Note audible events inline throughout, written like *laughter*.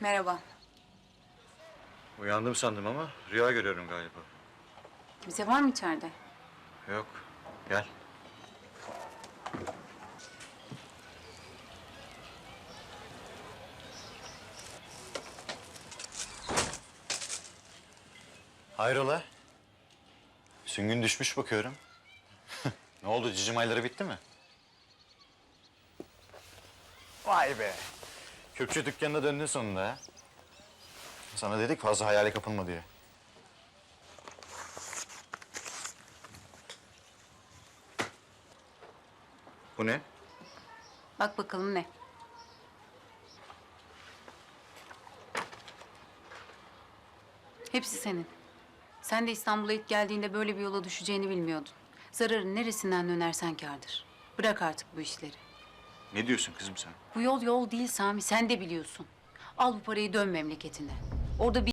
Merhaba. Uyandım sandım ama rüya görüyorum galiba. Kimse var mı içeride? Yok. Gel. Hayrola? Süngün düşmüş bakıyorum. *laughs* ne oldu? Cicim ayları bitti mi? Vay be. Köpçü dükkanına döndün sonunda ha. Sana dedik fazla hayale kapılma diye. Bu ne? Bak bakalım ne? Hepsi senin. Sen de İstanbul'a ilk geldiğinde böyle bir yola düşeceğini bilmiyordun. Zararın neresinden dönersen kârdır. Bırak artık bu işleri. Ne diyorsun kızım sen? Bu yol yol değil Sami, sen de biliyorsun. Al bu parayı dön memleketine. Orada bir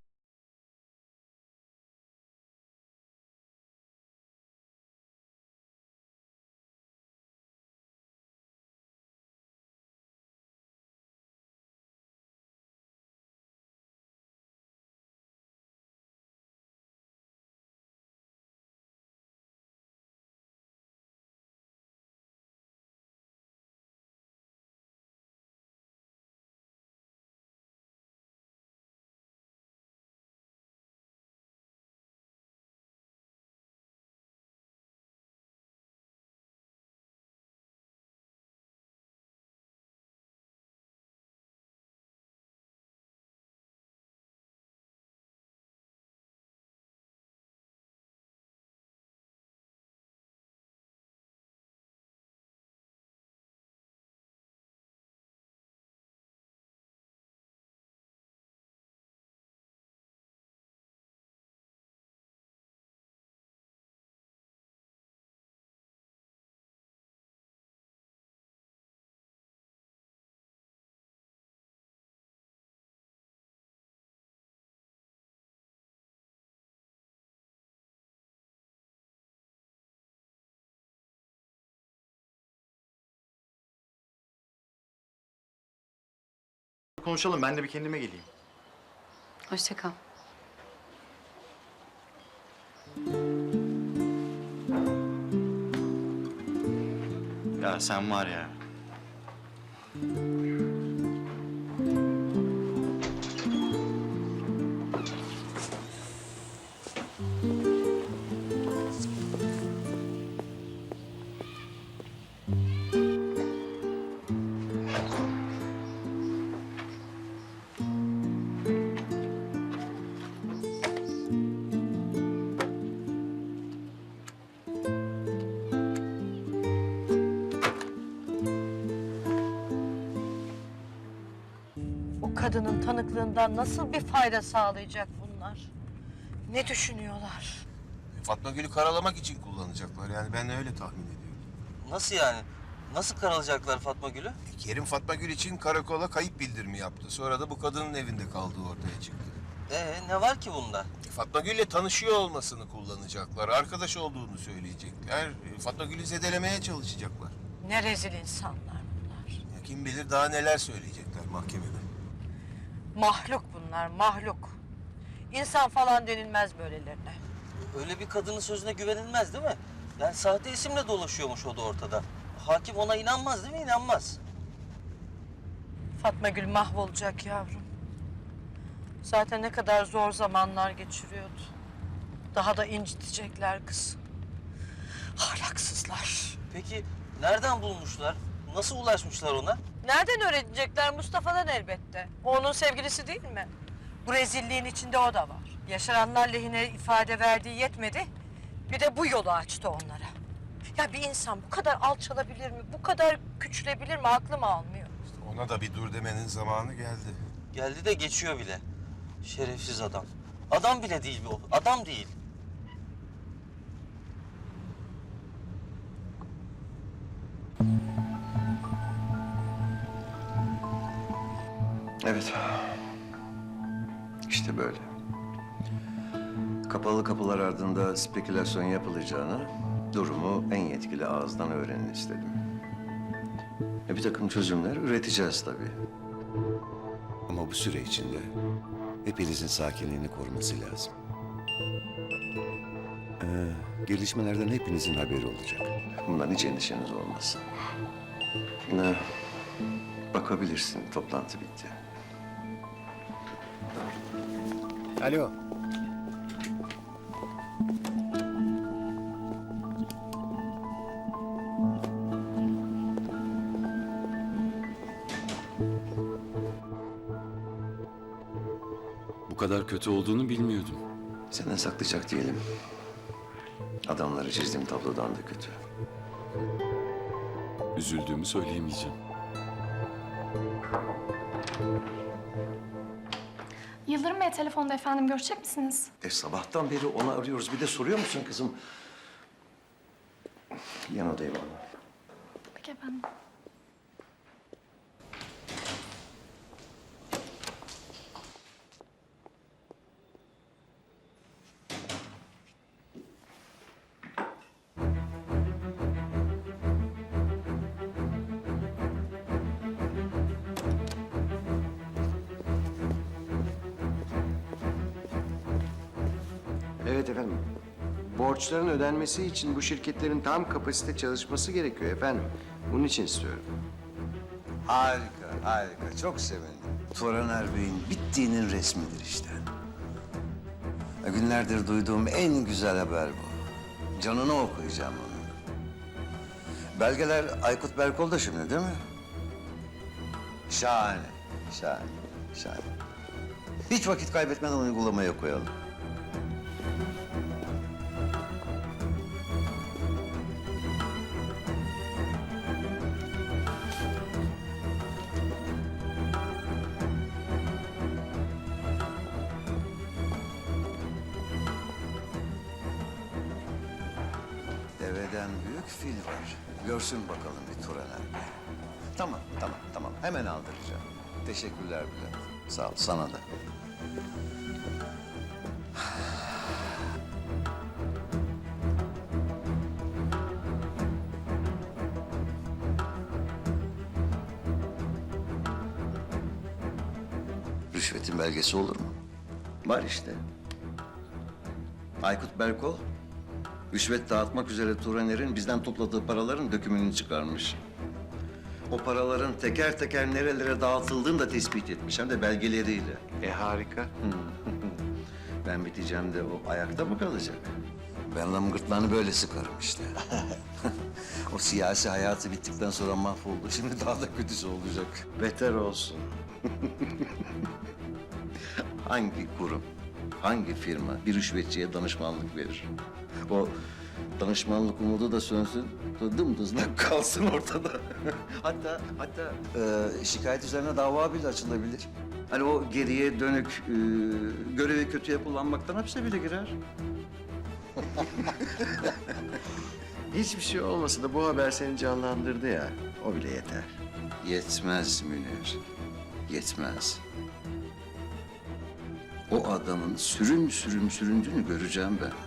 Konuşalım ben de bir kendime geleyim. Hoşça kal. Ya sen var ya. O kadının tanıklığından nasıl bir fayda sağlayacak bunlar? Ne düşünüyorlar? Fatma Gül'ü karalamak için kullanacaklar. Yani ben öyle tahmin ediyorum. Nasıl yani? Nasıl karalayacaklar Fatma Gül'ü? E, Kerim Fatma Gül için karakola kayıp bildirimi yaptı. Sonra da bu kadının evinde kaldığı ortaya çıktı. Ee ne var ki bunda? E, Fatma Gül'le tanışıyor olmasını kullanacaklar. Arkadaş olduğunu söyleyecekler. E, Fatma Gül'ü zedelemeye çalışacaklar. Ne rezil insanlar bunlar. Ya kim bilir daha neler söyleyecekler mahkemede. Mahluk bunlar, mahluk. İnsan falan denilmez böylelerine. Öyle bir kadının sözüne güvenilmez değil mi? Yani sahte isimle dolaşıyormuş o da ortada. Hakim ona inanmaz değil mi? İnanmaz. Fatma Gül mahvolacak yavrum. Zaten ne kadar zor zamanlar geçiriyordu. Daha da incitecekler kız. Ahlaksızlar. Peki nereden bulmuşlar? Nasıl ulaşmışlar ona? Nereden öğrenecekler Mustafa'dan elbette. O onun sevgilisi değil mi? Bu rezilliğin içinde o da var. Yaşananlar lehine ifade verdiği yetmedi. Bir de bu yolu açtı onlara. Ya bir insan bu kadar alçalabilir mi? Bu kadar küçülebilir mi? Aklım almıyor. Ona da bir dur demenin zamanı geldi. Geldi de geçiyor bile. Şerefsiz adam. Adam bile değil bu. Adam değil. Evet. İşte böyle. Kapalı kapılar ardında spekülasyon yapılacağına durumu en yetkili ağızdan öğrenin istedim. E, bir takım çözümler üreteceğiz tabii. Ama bu süre içinde hepinizin sakinliğini koruması lazım. Ee, gelişmelerden hepinizin haberi olacak. Bundan hiç endişeniz olmasın. Ne? Bakabilirsin, toplantı bitti. Alo. Bu kadar kötü olduğunu bilmiyordum. Senden saklayacak diyelim. Adamları çizdiğim tablodan da kötü. Üzüldüğümü söyleyemeyeceğim. Yıldırım Bey telefonda efendim görüşecek misiniz? E sabahtan beri onu arıyoruz. Bir de soruyor musun kızım? Yan odaya bana. Peki efendim. Evet efendim. Borçların ödenmesi için bu şirketlerin tam kapasite çalışması gerekiyor efendim. Bunun için istiyorum. Harika, harika. Çok sevindim. Toraner Bey'in bittiğinin resmidir işte. Ya Günlerdir duyduğum en güzel haber bu. Canını okuyacağım onu. Belgeler Aykut Berkol'da şimdi değil mi? Şahane, şahane, şahane. Hiç vakit kaybetmeden uygulamaya koyalım. Deveden büyük fil var. Görsün bakalım bir Turaner Bey. Tamam, tamam, tamam. Hemen aldıracağım. Teşekkürler Bülent. Sağ ol, sana da. Rüşvetin belgesi olur mu? Var işte. Aykut Berkol, rüşvet dağıtmak üzere Turaner'in bizden topladığı paraların dökümünü çıkarmış. O paraların teker teker nerelere dağıtıldığını da tespit etmiş hem de belgeleriyle. E harika. *laughs* Ben biteceğim de o ayakta mı kalacak? Ben adamın gırtlağını böyle sıkarım işte. *laughs* *laughs* o siyasi hayatı bittikten sonra mahvoldu. Şimdi daha da kötüsü olacak. Beter olsun. hangi kurum, hangi firma bir rüşvetçiye danışmanlık verir? O danışmanlık umudu da sönsün, dımdızlak *laughs* kalsın ortada. *laughs* hatta hatta e, şikayet üzerine dava bile açılabilir. Hani o geriye dönük e, görevi kötüye kullanmaktan hapse bile girer. *laughs* Hiçbir şey olmasa da bu haber seni canlandırdı ya. O bile yeter. Yetmez Münir. Yetmez. O adamın sürüm sürüm süründüğünü göreceğim ben.